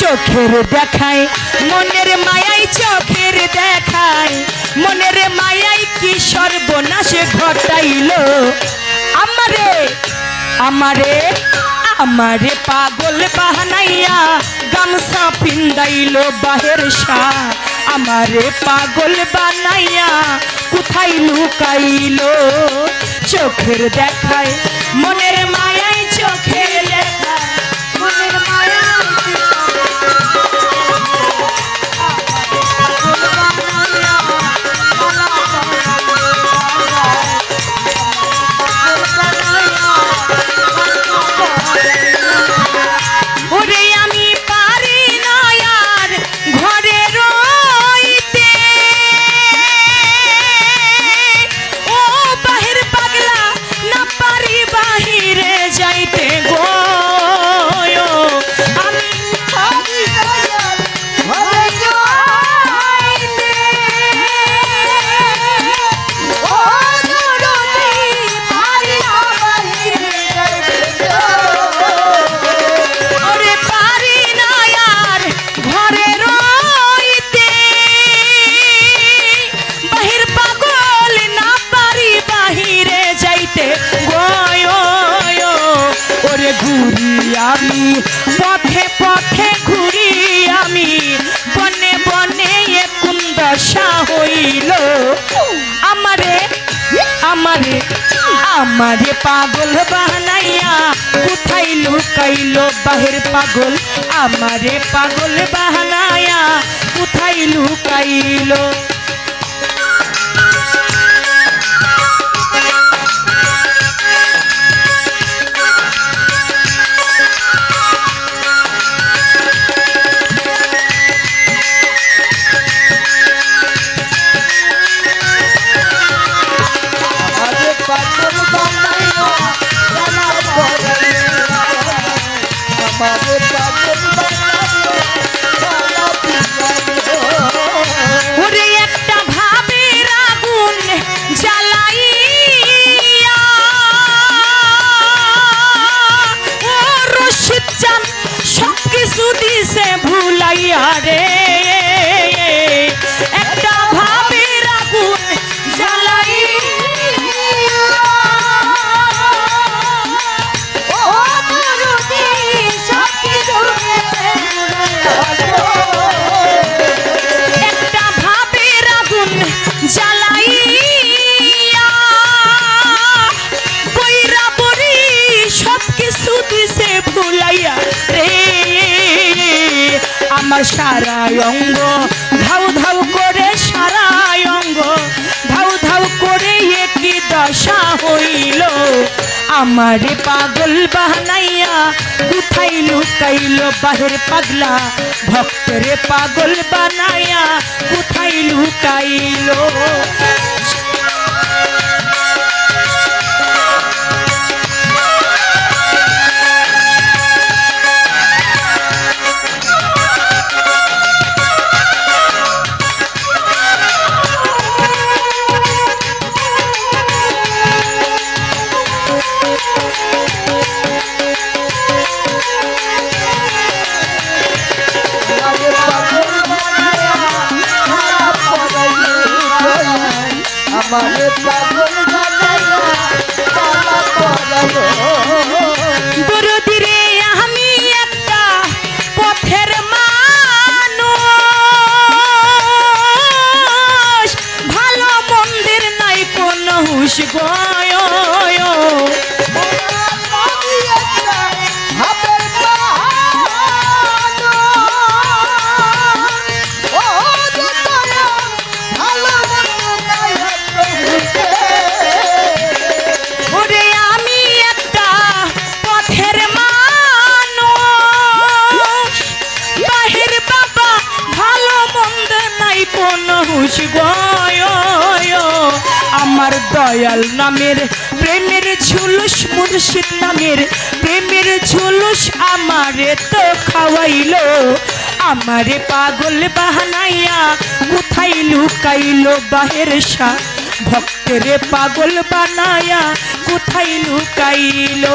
চোখের দেখায় মনের মায়াই চোখের দেখায় মনের মায়াই কি সর্বনাশে ঘটাইলো? আমারে আমারে আমারে পাগল বাহানাইয়া গামছা পিন্দাইলো বাহের শাহ। আমারে পাগল বানাইয়া কোথায় লুকাইলো? চোখের দেখায় মনের মায়াই চোখের আমারে আমারে পাগল বানাইয়া কোথায় লুকাইলো বাহির পাগল? আমারে পাগল বানাইয়া কোথায় লুকাইলো? দিছে ভুলাইয়া রে আমার সারা অঙ্গ। ধাউ ধাউ করে সারা অঙ্গ। ধাউ ধাউ করে একই দশা হইল। আমারে পাগল বানাইয়া, কোথায় লুকাইলো বাহির পাগলা? ভক্তরে পাগল বানাইয়া, কোথায় লুকাইলো? আমারে পাগল জানা পড়ে দরদিরে আমি একটা পথের মানুষ। ভালো মন্দির নাই, কোন হুশ গয় গয়, আমার দয়াল নামের, প্রেমের ঝুলুস মুর্শিদ নামের, প্রেমের ঝুলুস আমারে তো খাওয়াইলো। আমারে পাগল বাহানাইয়া কোথায় লুকাইলো বাহের সা ভক্তরে পাগল বানায়া কোথায় লুকাইলো।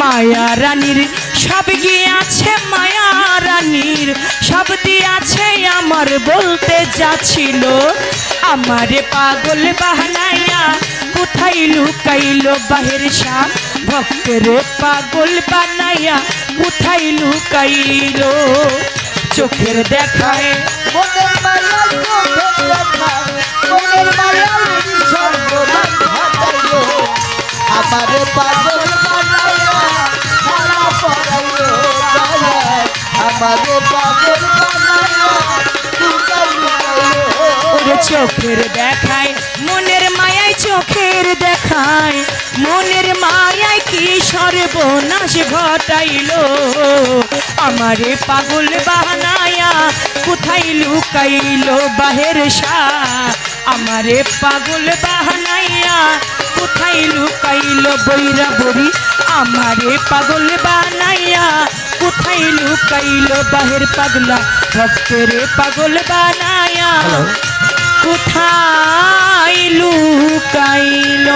মায়া রানীর, সব গিয়াছে মায়া রানীর, সব দিয়াছে আমার বলতে যাচ্ছিল আমারে পাগল বাহানাইয়া কোথায় লুকাইলো বাহির শাহ ভক্তের পাগল বানাইয়া কোথায় লুকাইলো? চোখের দেখায় চোখের দেখায় মনের মায়ায় চোখের দেখায় মনের মায়ায় কি সর্বনাশ ঘটাইলো? আমারে পাগল বাহানায়া কোথায় লুকাইলো বাহের শাহ? আমারে পাগল বাহানাইয়া কোথায় লুকাইলো বৈরা বড়ি আমারে পাগল বানাইয়া কোথায় লুকাইলো বাহের পাগলা? ভক্তরে পাগল বানায়া কোথায় লুকাইল?